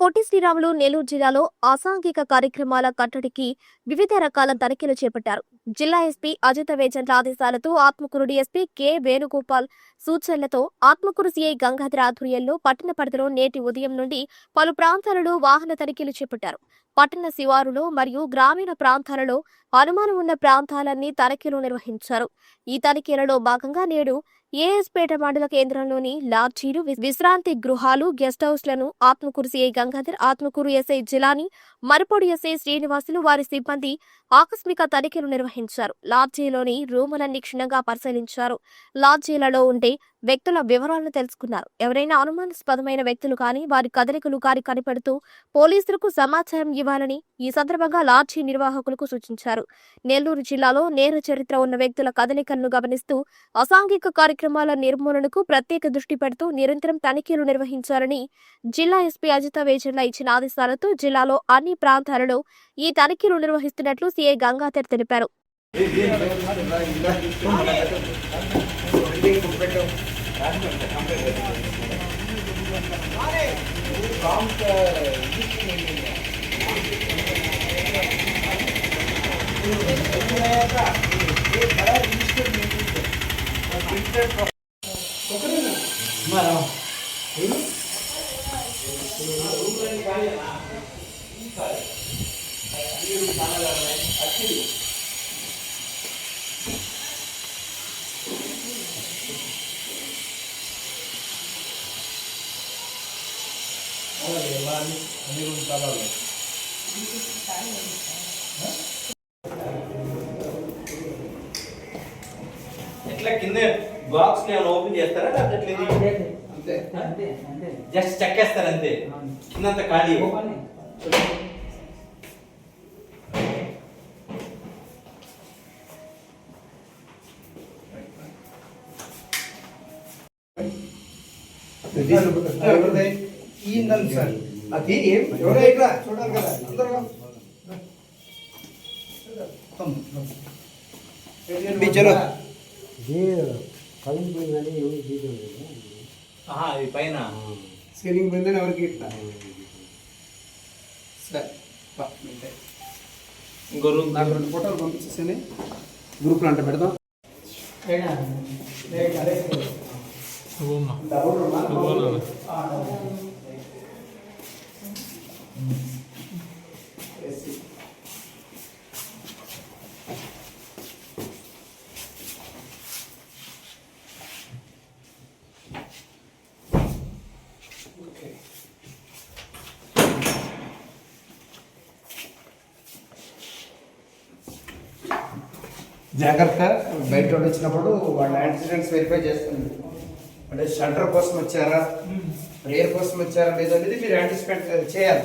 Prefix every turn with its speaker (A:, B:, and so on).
A: పొట్టి శ్రీరాములు నెల్లూరు జిల్లాలో అసాంఘిక కార్యక్రమాల కట్టడికి వివిధ రకాల తనిఖీలు చేపట్టారు. జిల్లా ఎస్పీ అజిత వేజన్ల ఆదేశాలతో ఆత్మకూరు ఎస్పీ కె వేణుగోపాల్ సూచనలతో ఆత్మకూరు సీఐ గంగాధర ఆధ్వర్యంలో పట్టణ పరిధిలో నేటి ఉదయం నుండి పలు ప్రాంతాలలో వాహన తనిఖీలు చేపట్టారు. పట్టణ శివారులో మరియు గ్రామీణ ప్రాంతాలలో అనుమానం ఉన్న ప్రాంతాలన్నీ తనిఖీలు నిర్వహించారు. ఈ తనిఖీలలో భాగంగా నేడు ఏఎస్పేట మండల కేంద్రంలోని లాడ్జీలు విశ్రాంతి గృహాలు గెస్ట్ హౌస్లను Atmakur CI Gangadhar Atmakur SI Jilani Marapodi SI Srinivasulu వారి సిబ్బంది ఆకస్మిక తనిఖీలు నిర్వహించారు. లాడ్జీలోని రూములన్నీ క్షుణ్ణంగా పరిశీలించారు. లాడ్జీలలో ఉండే వ్యక్తుల వివరాలను తెలుసుకున్నారు. ఎవరైనా అనుమానాస్పదమైన వ్యక్తులు కానీ వారి కదలికలు కానీ కనిపెడుతూ పోలీసులకు సమాచారం ఇవ్వాలని ఈ సందర్భంగా లాడ్జీ నిర్వాహకులకు సూచించారు. నెల్లూరు జిల్లాలో నేర చరిత్ర ఉన్న వ్యక్తుల కదలికలను గమనిస్తూ అసాంఘిక కార్యక్రమాల నిర్మూలనకు ప్రత్యేక దృష్టి పెడుతూ నిరంతరం తనిఖీలు నిర్వహించాలని జిల్లా ఎస్పీ అజిత వేజర్ల ఇచ్చిన ఆదేశాలతో జిల్లాలో అన్ని ప్రాంతాలలో ఈ తనిఖీలు నిర్వహిస్తున్నట్లు సీఐ గంగాధర్ తెలిపారు. Olha, lá ali, ali onde estava ali.
B: ఎట్లా కింద బాక్స్ ఏమైనా ఓపెన్ చేస్తారా లేకపోతే ఎట్లా ఇది?
C: అంతే
B: జస్ట్ చెక్కేస్తారు అంతే కిందంతా ఖాళీ
C: ఈందని సార్ అది ఏం ఎవరో ఇక్కడ చూడాలి కదా అందరూ చలో
B: ఆహా, ఇది పైన.
C: సీలింగ్ మీద ఎవరికి ఇట్లా? సరే.
B: ఇంకో రూమ్
C: నాకు రెండు ఫోటోలు పంపించేసి గ్రూప్లో అంటే పెడదాం. డబుల్ రూమా? జాగ్రత్త బయట వచ్చినప్పుడు వాళ్ళ యాక్సిడెంట్స్ వెరిఫై చేస్తుంది. అంటే షట్టర్ కోసం వచ్చారా? ప్రేయర్ కోసం వచ్చారా? లేదా అనేది మీరు యాంటిసిపేట్ చేయాలి.